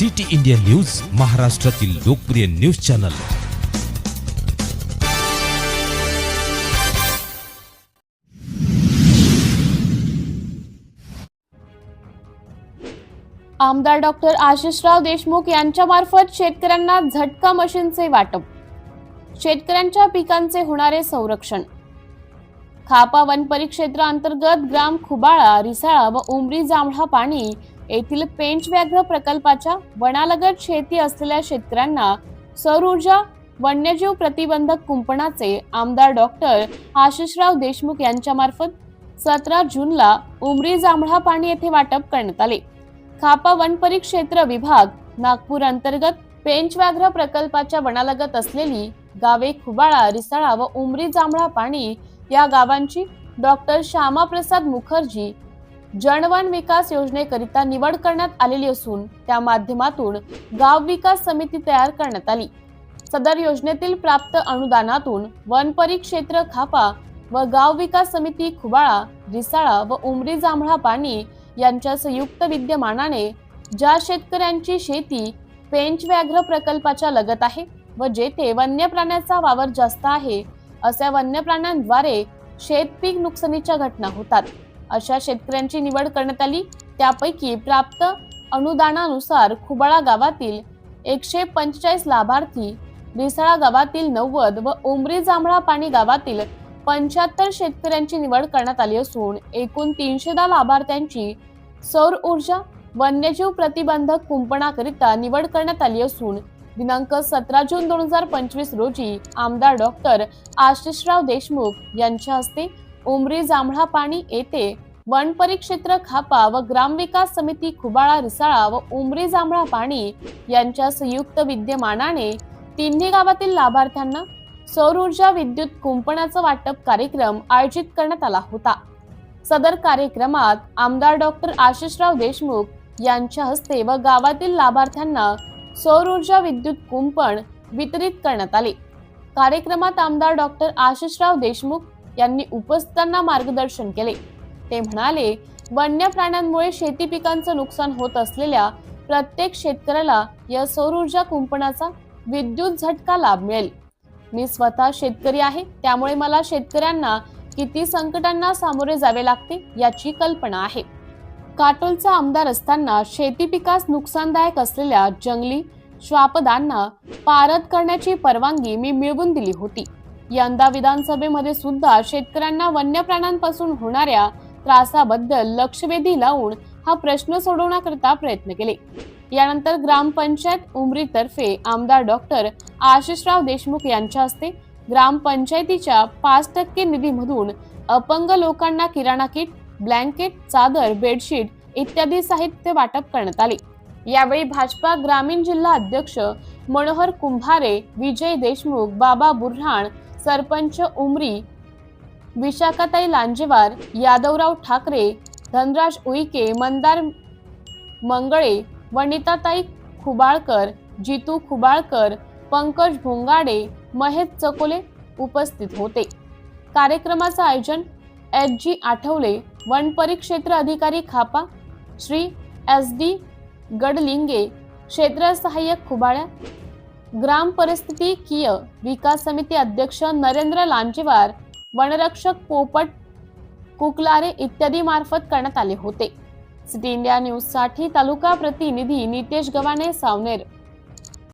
City India news महाराष्ट्रातील लोकप्रिय news channel. आमदार डॉक्टर आशिषराव देशमुख यांच्यामार्फत शेतकऱ्यांना झटका मशीनचे वाटप. शेतकऱ्यांच्या पिकांचे होणारे संरक्षण. खापा वन परिक्षेत्र अंतर्गत ग्राम खुबाळा रिसाळा व उमरी जांभळा पाणी येथील पेंच व्याघ्र प्रकल्पाच्या वनालगत शेती असलेल्या शेतकऱ्यांना सौर ऊर्जा वन्यजीव प्रतिबंधक कुंपणाचे आमदार डॉक्टर आशिषराव देशमुख यांच्यामार्फत सतरा जूनला उमरी जांभळा पाणी येथे वाटप करण्यात आले. खापा वन परिक्षेत्र विभाग नागपूर अंतर्गत पेंच व्याघ्र प्रकल्पाच्या वनालगत असलेली गावे खुबाळा रिसाळा व उमरी जांभळा पाणी या गावांची डॉक्टर श्यामाप्रसाद मुखर्जी जनवन विकास योजनेकरिता निवड करण्यात आलेली असून त्या माध्यमातून गाव विकास समिती तयार करण्यात आली. सदर योजनेतील प्राप्त अनुदानातून वन परिक्षेत्र खापा व गाव विकास समिती खुबाळा रिसाळा व उमरी जांभळा पाणी यांच्या संयुक्त विद्यमानाने ज्या शेतकऱ्यांची शेती पेंच व्याघ्र प्रकल्पाच्या लगत आहे व जेथे वन्य प्राण्याचा वावर जास्त आहे अशा वन्य प्राण्यांद्वारे शेतपीक नुकसानीच्या घटना होतात. अशा शेतकऱ्यांची निवड करण्यात आली. त्यापैकी प्राप्त अनुदानानुसार खुबाळा गावातील एकशे पंचेचाळीस लाभार्थी रिसाळा गावातील नव्वद व उमरी जांभळा पाणी गावातील पंच्याहत्तर शेतकऱ्यांची निवड करण्यात आली असून एकूण तीनशे दहा लाभार्थ्यांची सौर ऊर्जा वन्यजीव प्रतिबंधक कुंपणाकरिता निवड करण्यात आली असून दिनांक सतरा जून दोन हजार पंचवीस रोजी आमदार डॉक्टर आशिषराव देशमुख यांच्या हस्ते उमरी जांभळा पाणी येथे वन परिक्षेत्र खापा व ग्रामविकास समिती खुबाळा रिसाळा व उमरी जांभळा पाणी यांच्या संयुक्त विद्यमानाने तिन्ही गावातील लाभार्थ्यांना सौर ऊर्जा विद्युत कुंपणाचं वाटप कार्यक्रम आयोजित करण्यात आला होता. सदर कार्यक्रमात आमदार डॉक्टर आशिषराव देशमुख यांच्या हस्ते व गावातील लाभार्थ्यांना सौर ऊर्जा विद्युत कुंपण वितरित करण्यात आले. कार्यक्रमात आमदार डॉक्टर आशिषराव देशमुख यांनी उपस्थितांना मार्गदर्शन केले. ते म्हणाले वन्य प्राण्यांमुळे शेती पिकांचं नुकसान होत असलेल्या प्रत्येक शेतकऱ्याला या सौर ऊर्जा कुंपणाचा विद्युत झटका लाभ मिळेल. मी स्वतः शेतकरी आहे त्यामुळे मला शेतकऱ्यांना किती संकटांना सामोरे जावे लागते याची कल्पना आहे. काटोलचा आमदार असताना शेती पिकास नुकसानदायक असलेल्या जंगली श्वापदांना पारद करण्याची परवानगी मी मिळवून दिली होती. यंदा विधानसभेमध्ये सुद्धा शेतकऱ्यांना वन्य प्राण्यांपासून होणाऱ्या त्रासाबद्दल लक्षवेधी लावून हा प्रश्न सोडवण्याकरता प्रयत्न केले. यानंतर ग्रामपंचायत उमरीतर्फे आमदार डॉक्टर आशिषराव देशमुख यांच्या हस्ते ग्रामपंचायतीच्या पाच टक्के निधीमधून अपंग लोकांना किराणा किट ब्लँकेट चादर बेडशीट इत्यादी साहित्य वाटप करण्यात आले. यावेळी भाजपा ग्रामीण जिल्हा अध्यक्ष मनोहर कुंभारे विजय देशमुख बाबा बुऱ्हाण सरपंच उमरी विशाखाताई लांजेवार यादवराव ठाकरे धनराज उईके मंदार मंगळे वनिताताई खुबाळकर जितू खुबाळकर पंकज भोंगाडे महेश चकोले उपस्थित होते. कार्यक्रमाचं आयोजन एच जी आठवले वन परिक्षेत्र अधिकारी खापा श्री एस डी गडलिंगे क्षेत्र सहाय्यक खुबाळ्या ग्राम परिस्थिती किय विकास समिती अध्यक्ष नरेंद्र लांजेवार वनरक्षक पोपट कुकलारे इत्यादी मार्फत करण्यात आले होते. सिटी इंडिया न्यूजसाठी तालुका प्रतिनिधी नितेश गवाने सावनेर.